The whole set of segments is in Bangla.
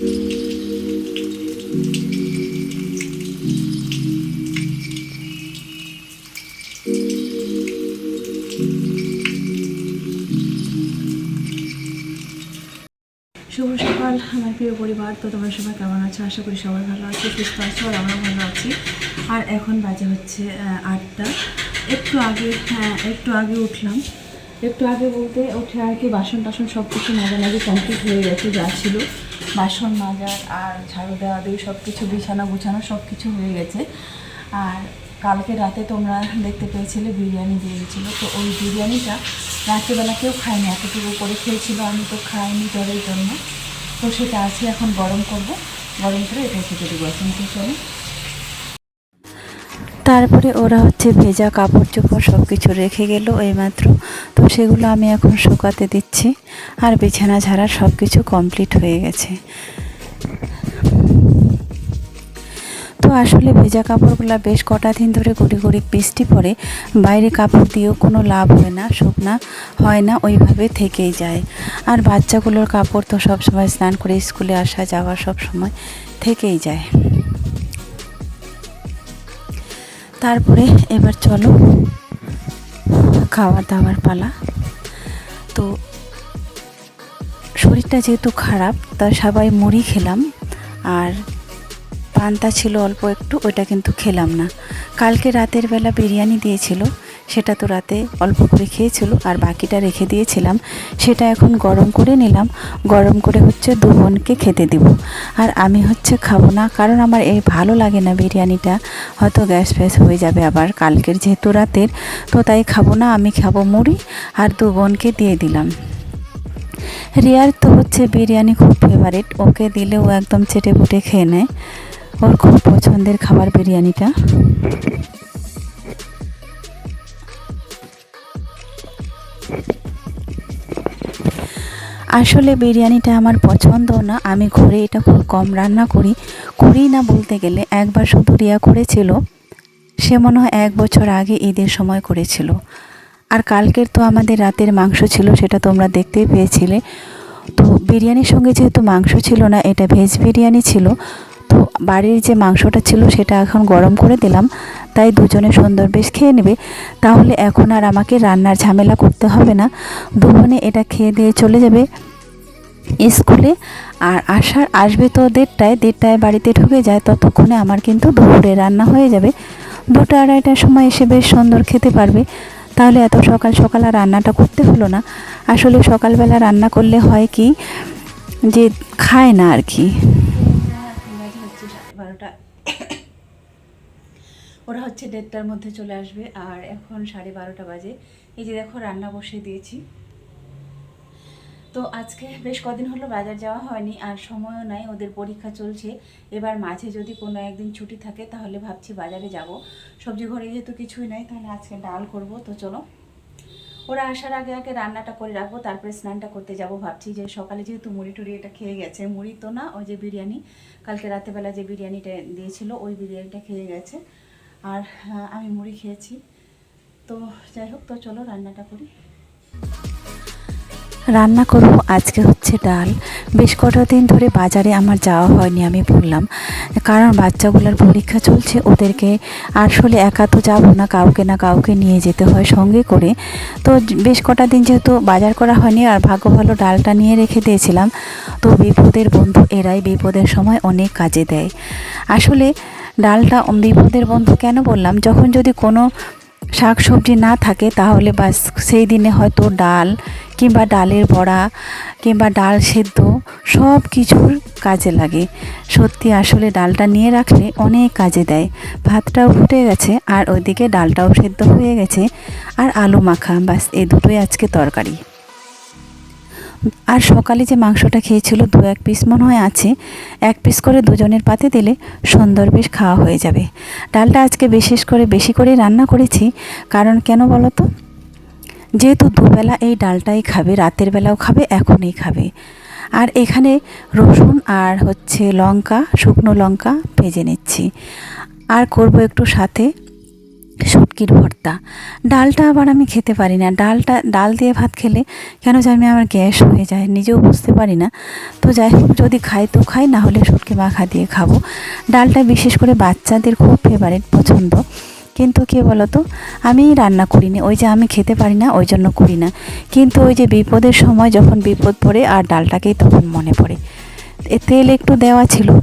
শুভ সকাল, আমার প্রিয় পরিবার। তো তোমরা সবাই কেমন আছো? আশা করি সবাই ভালো আছো, সুস্থ আছো, আর আমরাও ভালো আছি। আর এখন বাজে হচ্ছে আটটা। একটু আগে হ্যাঁ একটু আগে উঠলাম। একটু আগে বলতে উঠে আর কি বাসন টাসন সব কিছু মাঝামাঝি কমপ্লিট হয়ে গেছে, যা ছিল। বাসন মাজার আর ঝাড়ু দেওয়া দিয়ে সব কিছু বিছানা গুছানো সব কিছু হয়ে গেছে। আর কালকে রাতে তোমরা দেখতে পেয়েছিলে বিরিয়ানি দিয়ে দিয়েছিল তো ওই বিরিয়ানিটা রাত্রিবেলা কেউ খায়নি, এতটুকু করে খেয়েছিল। আমি তো খাইনি জলের জন্য। তো সেটা আছে এখন গরম করব। গরম করে এটা খেতে দেবো। এখন চলো তারপরে ওরা হচ্ছে ভেজা কাপড় চোপড় সব কিছু রেখে গেল এইমাত্র। তো সেগুলো আমি এখন শুকাতে দিচ্ছি আর বিছানা ঝাড়া সব কিছু কমপ্লিট হয়ে গেছে। তো আসলে ভেজা কাপড়গুলো বেশ কটা দিন ধরে গুড়ি গুড়ি বৃষ্টি পড়ে, বাইরে কাপড় দিয়েও কোনো লাভ হয় না, শুকনা হয় না, ওইভাবে থেকেই যায়। আর বাচ্চাগুলোর কাপড় তো সব সময় স্নান করে স্কুলে আসা যাওয়া সব সময় থেকেই যায়। তারপরে এবার চলো খাওয়া দাওয়ার পালা। তো শরীরটা যেহেতু খারাপ, তা সবাই মুড়ি খেলাম। আর পান্তা ছিল অল্প একটু, ওইটা কিন্তু খেলাম না। কালকে রাতের বেলা বিরিয়ানি দিয়েছিল সেটা তো রাতে অল্প করে খেয়েছিল আর বাকিটা রেখে দিয়েছিলাম। সেটা এখন গরম করে নিলাম। গরম করে হচ্ছে দু বোনকে খেতে দিব। আর আমি হচ্ছে খাব না, কারণ আমার এই ভালো লাগে না বিরিয়ানিটা। হয়তো গ্যাস ফ্যাস হয়ে যাবে আবার, কালকের যেহেতু রাতের, তো তাই খাব না, আমি খাব মুড়ি আর দু বোনকে দিয়ে দিলাম। রিয়ার তো হচ্ছে বিরিয়ানি খুব ফেভারিট ওকে দিলে ও একদম চেটে পুটে খেয়ে নেয়। ওর খুব পছন্দের খাবার বিরিয়ানিটা। আসলে বিরিয়ানিটা আমার পছন্দ না। আমি ঘরে এটা খুব কম রান্না করি। করি না বলতে গেলে একবার শুধু রিয়া করেছিল। সে মনে হয় এক বছর আগে ঈদের সময় করেছিল। আর কালকের তো আমাদের রাতের মাংস ছিল, সেটা তোমরা দেখতেই পেয়েছিলে। তো বিরিয়ানির সঙ্গে যেহেতু মাংস ছিল না, এটা ভেজ বিরিয়ানি ছিল। তো বাড়ির যে মাংসটা ছিল সেটা এখন গরম করে দিলাম। তাই দুজনে সুন্দর বেশ খেয়ে নেবে। তাহলে এখন আর আমাকে রান্নার ঝামেলা করতে হবে না। দুজনে এটা খেয়ে দিয়ে চলে যাবে স্কুলে। আর আসার আসবে তো দেড়টায় দেড়টায় বাড়িতে ঢুকে যায়। ততক্ষণে আমার কিন্তু দুপুরে রান্না হয়ে যাবে। দুটো আড়াইটার সময় এসে বেশ সুন্দর খেতে পারবে। তাহলে এত সকাল সকাল আর রান্নাটা করতে হলো না। আসলে সকালবেলা রান্না করলে হয় কি যে খায় না আর কি। ওরা হচ্ছে দেড়টার মধ্যে চলে আসবে, আর এখন সাড়ে বারোটা বাজে। এই যে দেখো, রান্না বসিয়ে দিয়েছি। তো আজকে বেশ কদিন হলো বাজার যাওয়া হয়নি, আর সময়ও নাই, ওদের পরীক্ষা চলছে। এবার মাঝে যদি কোনো একদিন ছুটি থাকে, তাহলে ভাবছি বাজারে যাব। সবজি ঘরে যেহেতু কিছুই নাই, তাহলে আজকে ডাল করব, তো চলো। ওরা আসার আগে আগে রান্নাটা করে রাখব, তারপরে স্নানটা করতে যাব। ভাবছি যে সকালে যেহেতু মুড়ি টুড়ি এটা খেয়ে গেছে, মুড়ি তো না, ওই যে বিরিয়ানি। কালকে রাতেবেলা যে বিরিয়ানিটা দিয়েছিল, ওই বিরিয়ানিটা খেয়ে গেছে। আর আমি মুড়ি খেয়েছি। তো যাই হোক তো চলো রান্নাটা করি। রান্না করব আজকে হচ্ছে ডাল। বেশ কটা দিন ধরে বাজারে আমার যাওয়া হয়নি, আমি বললাম কারণ বাচ্চাগুলোর পরীক্ষা চলছে, ওদেরকে আসলে একা তো যাব না, কাউকে না কাউকে নিয়ে যেতে হয় সঙ্গে করে। তো বেশ কটা দিন যেহেতু বাজার করা হয়নি, আর ভাগ্য ভালো ডালটা নিয়ে রেখে দিয়েছিলাম, তো বিপদের বন্ধু এরাই বিপদের সময় অনেক কাজে দেয়। আসলে ডালটা বিপদের বন্ধু কেন বললাম? যখন যদি কোনো শাক সবজি না থাকে তাহলে বাস সেই দিনে হয়তো ডাল কিংবা ডালের বড়া কিংবা ডাল সেদ্ধ সব কিছুর কাজে লাগে। সত্যি আসলে ডালটা নিয়ে রাখলে অনেক কাজে দেয়। ভাতটাও ফুটে গেছে আর ওইদিকে ডালটাও সেদ্ধ হয়ে গেছে। আর আলু মাখা, বাস এই দুটোই আজকে তরকারি। আর সকালে যে মাংসটা খেয়েছিল দু এক পিস মনে হয় আছে, এক পিস করে দুজনের পাতে দিলে সুন্দর বেশ খাওয়া হয়ে যাবে। ডালটা আজকে বিশেষ করে বেশি করে রান্না করেছি, কারণ কেন বলো তো যেহেতু দুবেলা এই ডালটাই খাবে, রাতের বেলাও খাবে, এখনই খাবে। আর এখানে রসুন আর হচ্ছে লঙ্কা, শুকনো লঙ্কা ভেজে নিচ্ছি। আর করব একটু সাথে শুটকির ভর্তা। ডালটা আবার আমি খেতে পারি না। ডালটা, ডাল দিয়ে ভাত খেলে কেন জানি আমার গ্যাস হয়ে যায়, নিজেও বুঝতে পারি না। তো যাই হোক, যদি খাই তো খাই, না হলে শুটকি মাখা দিয়ে খাব। ডালটা বিশেষ করে বাচ্চাদের খুব ফেভারিট পছন্দ। কিন্তু কে বলো তো আমি রান্না করিনি। ওই যে আমি খেতে পারি না, ওই জন্য করি না। কিন্তু ওই যে বিপদের সময় যখন বিপদ পড়ে আর ডালটাকেই তখন মনে পড়ে। তেল একটু দেওয়া ছিল।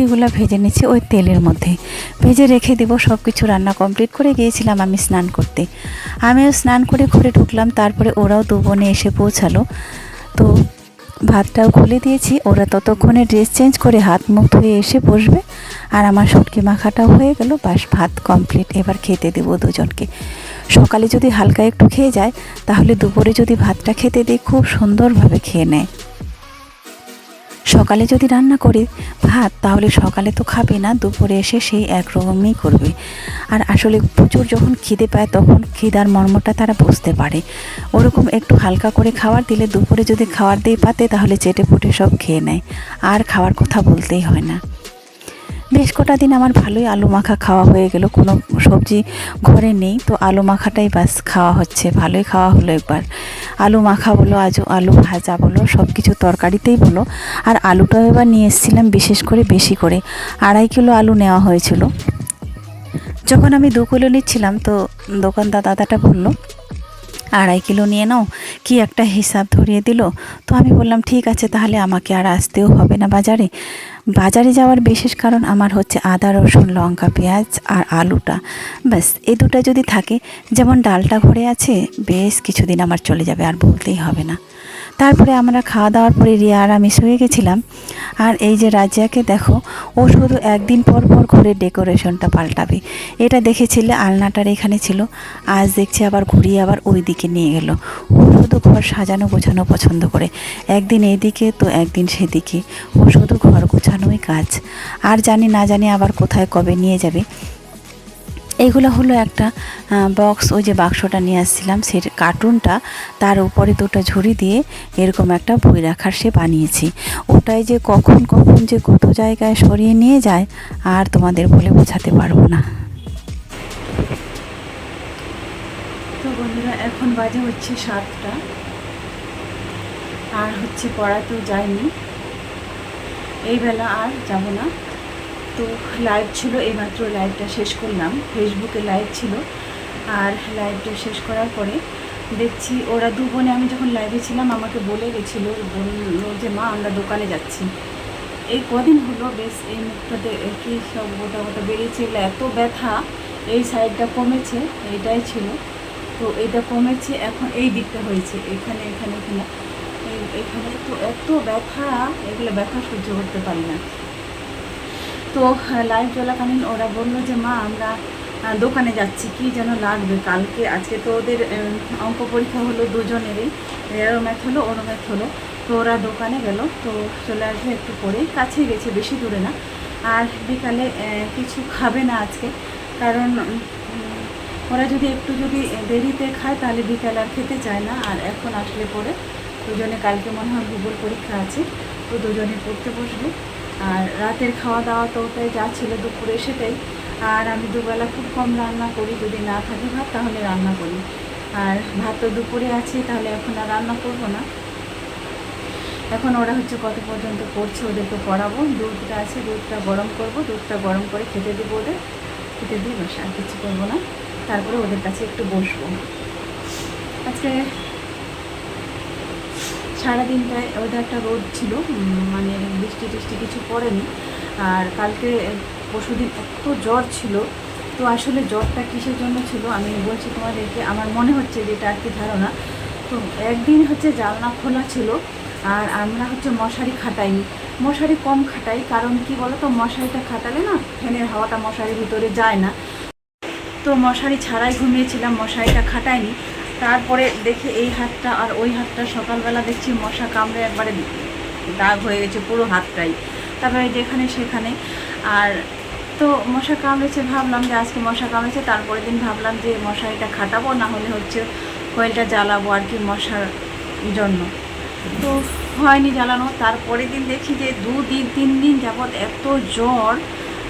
শুটকিগুলো ভেজে নিচ্ছি ওই তেলের মধ্যে। ভেজে রেখে দেবো সব কিছু রান্না কমপ্লিট করে গিয়েছিলাম আমি স্নান করতে। আমিও স্নান করে ঘরে ঢুকলাম, তারপরে ওরাও দু বোনে এসে পৌঁছালো। তো ভাতটাও খুলে দিয়েছি, ওরা ততক্ষণে ড্রেস চেঞ্জ করে হাত মুখ ধুয়ে এসে বসবে। আর আমার শুটকি মাখাটাও হয়ে গেল, বাস ভাত কমপ্লিট এবার খেতে দেবো দুজনকে। সকালে যদি হালকা একটু খেয়ে যায়, তাহলে দুপুরে যদি ভাতটা খেতে দিই, খুব সুন্দরভাবে খেয়ে নেয়। সকালে যদি রান্না করি ভাত, তাহলে সকালে তো খাবে না, দুপুরে এসে সেই একরকমই করবে। আর আসলে প্রচুর যখন খিদে পায়, তখন খিদার মর্মটা তারা বুঝতে পারে। ওরকম একটু হালকা করে খাবার দিলে দুপুরে যদি খাবার দিয়ে পাতে, তাহলে চেটে পুটে সব খেয়ে নেয়। আর খাওয়ার কথা বলতেই হয় না। বেশ কটা দিন আমার ভালোই আলু মাখা খাওয়া হয়ে গেল, কোনো সবজি ঘরে নেই, তো আলু মাখাটাই বাস খাওয়া হচ্ছে, ভালোই খাওয়া হলো একবার। আলু মাখা বলো আজ আলু ভাজা বলো সব কিছু তরকারিতেই বলো। আর আলুটাও এবার নিয়ে এসেছিলাম বিশেষ করে বেশি করে, আড়াই কিলো আলু নেওয়া হয়েছিল। যখন আমি দু কিলো নিচ্ছিলাম, তো দোকানদার দাদাটা বলল, আড়াই কিলো নিয়ে নাও, কি একটা হিসাব ধরিয়ে দিল? তো আমি বললাম, ঠিক আছে, তাহলে আমাকে আর আসতেও হবে না বাজারে। বাজারে যাওয়ার বিশেষ কারণ আমার হচ্ছে আদা, রসুন, লঙ্কা, পেঁয়াজ আর আলুটা। ব্যাস, এই দুটা যদি থাকে, যেমন ডালটা ঘরে আছে, বেশ কিছুদিন আমার চলে যাবে, আর বলতেই হবে না। তারপরে আমরা খাওয়া দাওয়ার পরে রিয়া আর আমি শুয়ে গেছিলাম। আর এই যে রাজিয়াকে দেখো, ও শুধু একদিন পর পর ঘুরে ডেকোরেশনটা পাল্টাবে। এটা দেখেছিলে, আলনাটার এখানে ছিল। আজ দেখছি আবার ঘুরিয়ে আবার ওই দিকে নিয়ে গেল। ও শুধু ঘর সাজানো, গোছানো পছন্দ করে। একদিন এইদিকে, তো একদিন সেদিকে। ও শুধু ঘর গোছানোই কাজ। আর জানি না জানি আবার কোথায় কবে নিয়ে যাবে। এগুলো হলো একটা বক্স ওই যে বাক্সটা নিয়ে আসছিলাম, সে কার্টুনটা তার উপরে দুটো ঝুড়ি দিয়ে এরকম একটা বই রাখার সে বানিয়েছি। ওটাই যে কখন কখন যে কত জায়গায় সরিয়ে নিয়ে যায়, আর তোমাদের বলে বোঝাতে পারব না। তো বন্ধুরা, এখন বাজে হচ্ছে সাতটা, আর হচ্ছে পড়াতেও যায়নি এই বেলা আর যাব না। তো লাইভ ছিল, এইমাত্র লাইভটা শেষ করলাম। ফেসবুকে লাইভ ছিল। আর লাইভটা শেষ করার পরে দেখছি ওরা দু বোনে, আমি যখন লাইভে ছিলাম, আমাকে বলে গেছিল, বলল যে, মা, আমরা দোকানে যাচ্ছি। এই কদিন হলো, বেশ এই মুখটাতে কি সব গোটা গোটা বেরিয়েছে। এগুলো এত ব্যথা, এই সাইডটা কমেছে, এইটাই ছিল। তো এটা কমেছে, এখন এই দিকটা হয়েছে, এখানে এখানে এখানে। এখানে তো এত ব্যথা, এগুলো ব্যথা সহ্য করতে পারি না। তো লাইভ চলাকালীন ওরা বলল যে, মা, আমরা দোকানে যাচ্ছি। কি যেন লাগবে কালকে? আজকে তো ওদের অঙ্ক পরীক্ষা হলো দুজনেরই। এরও ম্যাথ হলো, ওরও ম্যাথ হলো। তো ওরা দোকানে গেল। তো চলে আসবে একটু পরে কাছেই গেছে, বেশি দূরে না। আর বিকালে কিছু খাবে না আজকে। কারণ ওরা যদি একটু যদি দেরিতে খায়, তাহলে বিকালে আর খেতে চায় না। আর এখন আসলে পরে, দুজনে কালকে মনে হয় ভূগোল পরীক্ষা আছে। তো দুজনে পড়তে বসবে। আর রাতের খাওয়া দাওয়া তো ওটাই যা ছিল দুপুরে সেটাই। আর আমি দুবেলা খুব কম রান্না করি, যদি না থাকে ভাত, তাহলে রান্না করি। আর ভাত তো দুপুরে আছে, তাহলে এখন আর রান্না করব না। এখন ওরা হচ্ছে কত পর্যন্ত পড়ছে ওদেরকে পড়াবো দুধটা আছে, দুধটা গরম করব, দুধটা গরম করে খেতে দেবো ওদের। খেতে দিয়ে বসে আর কিছু করব না। তারপরে ওদের কাছে একটু বসবো। আজকে সারাদিনটায় ওয়েদারটা রোদ ছিল মানে বৃষ্টি টিষ্টি কিছু পড়েনি। আর কালকে পরশুদিন এত জ্বর ছিল, তো আসলে জ্বরটা কিসের জন্য ছিল আমি বলছি তোমাদেরকে, আমার মনে হচ্ছে যে এটা আর কি ধারণা। তো একদিন হচ্ছে জানলা খোলা ছিল, আর আমরা হচ্ছে মশারি খাটাইনি। মশারি কম খাটাই, কারণ কি বলো তো মশারিটা খাটালে না ফ্যানের হাওয়াটা মশারির ভিতরে যায় না। তো মশারি ছাড়াই ঘুমিয়েছিলাম, মশারিটা খাটাইনি। তারপরে দেখি এই হাতটা আর ওই হাতটা সকালবেলা দেখছি মশা কামড়ে একবারে দাগ হয়ে গেছে পুরো হাতটাই। তারপরে যেখানে সেখানে। আর তো মশা কামড়েছে ভাবলাম যে আজকে মশা কামড়েছে, তারপরের দিন ভাবলাম যে মশারিটা খাটাবো, না হলে হচ্ছে কয়েলটা জ্বালাবো আর কি মশার জন্য। তো হয়নি জ্বালানো। তারপরের দিন দেখি যে দু দিন, তিন দিন যাবৎ এত জ্বর,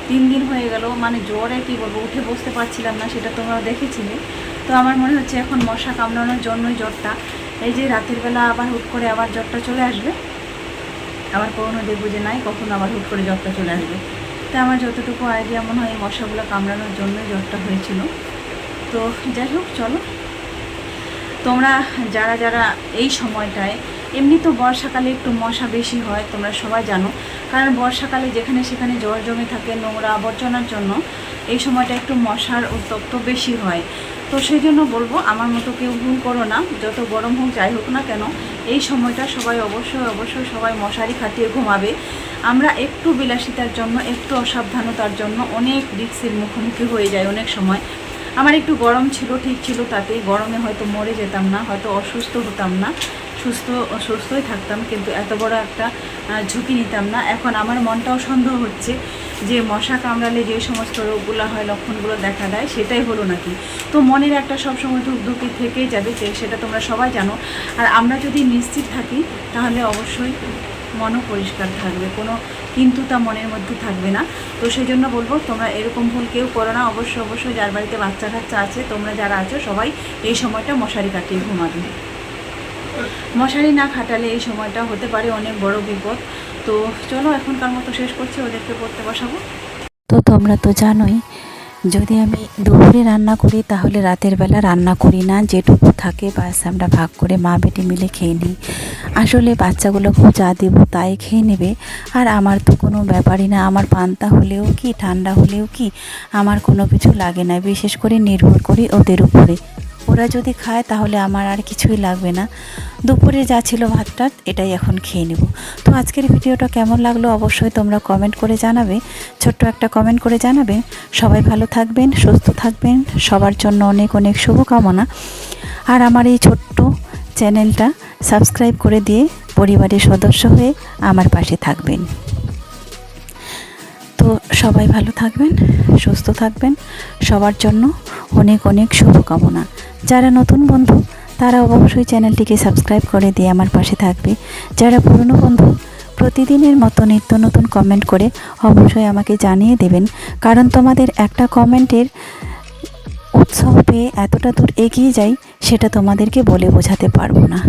তিন দিন হয়ে গেল। মানে জ্বরে কী বলব, উঠে বসতে পারছিলাম না, সেটা তোমরা দেখেছিলে। তো আমার মনে হচ্ছে এখন মশা কামড়ানোর জন্যই জ্বরটা। এই যে রাতের বেলা আবার হুট করে আবার জ্বরটা চলে আসবে। আবার কখনো দেখব যে নাই কখনো আবার হুট করে জ্বরটা চলে আসবে। তো আমার যতটুকু আইডিয়া মনে হয় এই মশাগুলো কামড়ানোর জন্যই জ্বরটা হয়েছিল। তো যাই হোক, চলো। তোমরা যারা যারা এই সময়টায়, এমনি তো বর্ষাকালে একটু মশা বেশি হয়, তোমরা সবাই জানো। কারণ বর্ষাকালে যেখানে সেখানে জল জমে থাকে নোংরা আবর্জনার জন্য, এই সময়টা একটু মশার উত্তপ্ত বেশি হয়। তো সেই জন্য বলব, আমার মতো কেউ ভুল করো না, যত গরম হোক যাই হোক না কেন, এই সময়টা সবাই অবশ্যই অবশ্যই সবাই মশারি খাটিয়ে ঘুমাবে। আমরা একটু বিলাসিতার জন্য, একটু অসাবধানতার জন্য অনেক রিক্সের মুখোমুখি হয়ে যায় অনেক সময়। আমার একটু গরম ছিল, ঠিক ছিল তাতে, গরমে হয়তো মরে যেতাম না, হয়তো অসুস্থ হতাম না, সুস্থ সুস্থই থাকতাম, কিন্তু এত বড় একটা ঝুঁকি নিতাম না। এখন আমার মনটাও সন্দেহ হচ্ছে যে মশা কামড়ালে যে সমস্ত রোগগুলো হয়, লক্ষণগুলো দেখা দেয়, সেটাই হলো নাকি? তো মনের একটা সবসময় ধুকধুকি থেকেই যাবে সেটা তোমরা সবাই জানো। আর আমরা যদি নিশ্চিত থাকি, তাহলে অবশ্যই মনও পরিষ্কার থাকবে, কোনো কিন্তু তা মনের মধ্যে থাকবে না। তো সেই জন্য বলব, তোমরা এরকম ভুল কেউ করো না। অবশ্যই অবশ্যই যার বাড়িতে বাচ্চা কাচ্চা আছে, তোমরা যারা আছো, সবাই এই সময়টা মশারি কাটিয়ে ঘুমাবে। মশারি না খাটালে এই সময়টা হতে পারে অনেক বড় বিপদ। তো চলো, এখনকার মতো শেষ করছি, ওদেরকে পড়তে বসাবো। তো তোমরা তো জানোই, যদি আমি দুপুরে রান্না করি, তাহলে রাতের বেলা রান্না করি না, যেটুকু থাকে বাস আমরা ভাগ করে মা বেটি মিলে খেয়ে নিই। আসলে বাচ্চাগুলোকেও যা দেবো তাই খেয়ে নেবে, আর আমার তো কোনো ব্যাপারই না, আমার পান্তা হলেও কি, ঠান্ডা হলেও কি, আমার কোনো কিছু লাগে না, বিশেষ করে নির্ভর করি ওদের উপরে। ওরা যদি খায় তাহলে আমার আর কিছুই লাগবে না। দুপুরে যা ছিল ভাতটা, এটাই এখন খেয়ে নেব। তো আজকের ভিডিওটা কেমন লাগল অবশ্যই তোমরা কমেন্ট করে জানাবে। ছোট্ট একটা কমেন্ট করে জানাবে। সবাই ভালো থাকবেন, সুস্থ থাকবেন। সবার জন্য অনেক অনেক শুভকামনা। আর আমার এই ছোট্ট চ্যানেলটা সাবস্ক্রাইব করে দিয়ে পরিবারের সদস্য হয়ে আমার পাশে থাকবেন। তো সবাই ভালো থাকবেন, সুস্থ থাকবেন। সবার জন্য অনেক অনেক শুভকামনা। যারা নতুন বন্ধু, তারা অবশ্যই চ্যানেলটিকে সাবস্ক্রাইব করে দিয়ে আমার পাশে থাকবে। যারা পুরনো বন্ধু, প্রতিদিনের মতো নিত্য নতুন কমেন্ট করে অবশ্যই আমাকে জানিয়ে দেবেন। কারণ তোমাদের একটা কমেন্টের উৎসাহ পেয়ে এতটা দূর এগিয়ে যাই, সেটা তোমাদেরকে বলে বোঝাতে পারব না।